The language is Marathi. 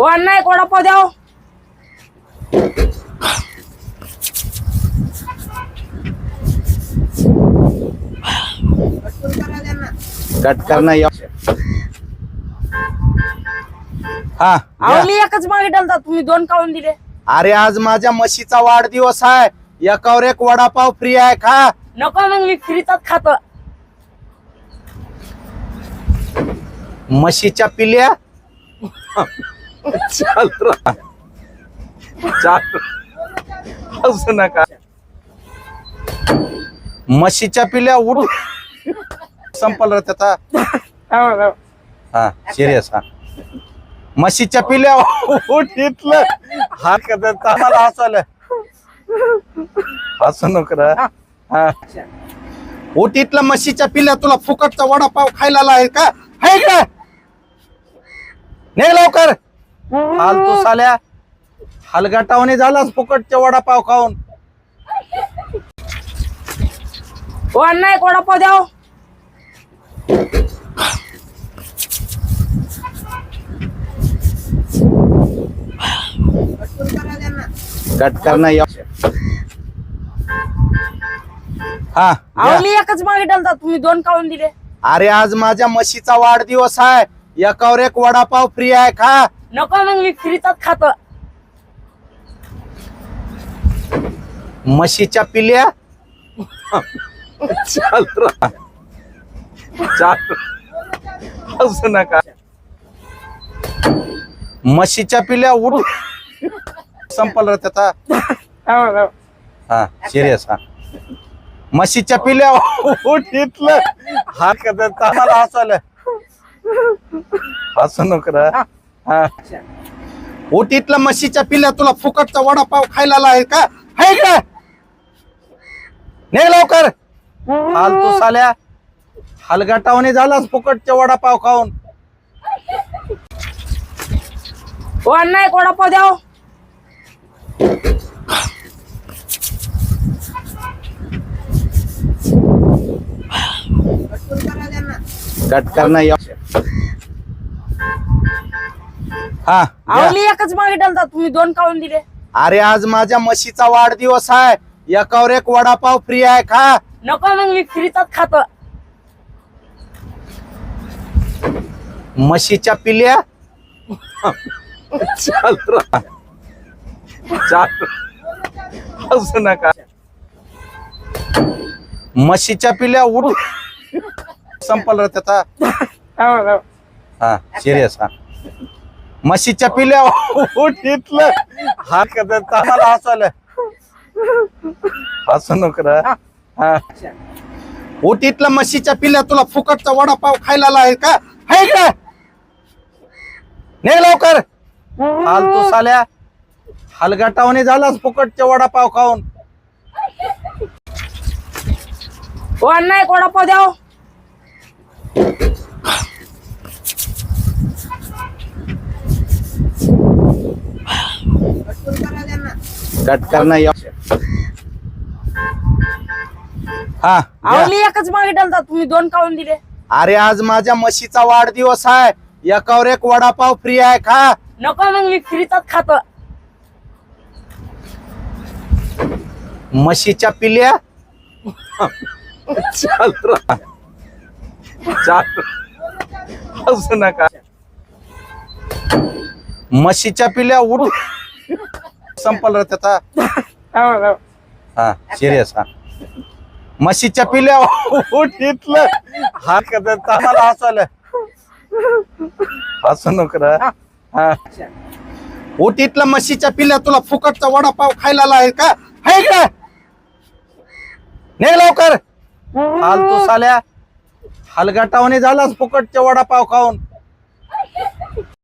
ओ अण्णा एक वडापाव द्या हो. कट करना या हा अहो. मी एकच मागितलं होता तुम्ही दोन काढून दिले अरे आज माझ्या म्हशीचा वाढदिवस आहे एकावर एक वडापाव फ्री आहे खा नको मग मी फ्रीचाच खातो म्हशीच्या पिल्या चाल रहा. चाल नका. म्हशीच्या पिल्या उठ. संपल रे त्याचा. हा सिरियस हा. म्हशीच्या पिल्या उठ इथलं. हा कदर मला हसवलं. हसू नको रे. हा. म्हशीच्या पिल्या तुला फुकटचा वडापाव खायला आहे का? हाय का नाही लवकर. फालतू साल्या. हलगाटावने झालाच फुकटचे वडापाव खाऊन. अण्णा एक वडापाव द्या हो. कट करना या. हा अहो. मी एकच मागितलं होता तुम्ही दोन काढून दिले. अरे आज माझ्या म्हशीचा वाढदिवस आहे. एकावर एक वडापाव फ्री आहे खा. नको मग मी फ्रीचाच खातो. म्हशीच्या पिल्या? चाल रा. चाल. हसू नका. म्हशीच्या पिल्या उठ. संपल रे त्याचा. हा सिरियस हा. म्हशीच्या पिल्या उठ इथलं. हा कदा मला हसवलं नको रे. हा. इथलं म्हशीच्या पिल्या तुला फुकटचा वडापाव खायला आहे का? आहे का? नाही लवकर. फालतू साल्या. हलगाटावने झालाच फुकटचे वडापाव खाऊन. ओ अण्णा एक वडापाव द्या हो. कट करना या हा. मी एकच मागितलं होता तुम्ही दोन काढून दिले? अरे आज माझ्या म्हशीचा वाढदिवस आहे. एकावर एक वडापाव फ्री आहे खा नको मग मी फ्रीचाच खातो. म्हशीच्या पिल्या? चाल रा. चाल हसू नका. म्हशीच्या पिल्या उठ. संपल रे त्याचा. हा सिरियस हा. म्हशीच्या पिल्या उठितलं. हा कदर मला हसवलं हसू नकर रे. म्हशीच्या पिल्या तुला फुकटचा वडापाव खायला आहे का? आहे का? नाही लवकर. फालतू साल्या. हलगाटावने झालाच फुकटचे वडापाव खाऊन. ओ नाही वडापाव द्या कट करना या हा. मी एकच मागितलं होता तुम्ही दोन काढून दिले. अरे आज माझ्या म्हशीचा वाढदिवस आहे. एकावर एक वडापाव फ्री आहे खा नको मग मी फ्रीचाच खातो. म्हशीच्या पिल्या? चाल रा. चाल हसू नका. म्हशीच्या पिल्या उठ. संपल रे त्याचा. हा सिरियस हा म्हशीच्या पिल्या उठ इथलं. हा कदा मला हसू नको रे. हा. इथलं म्हशीच्या पिल्या तुला फुकटचा वडापाव खायला आहे का? आहे का? नाही लवकर. फालतू साल्या. हलगाटावने झालाच फुकटचे वडापाव खाऊन.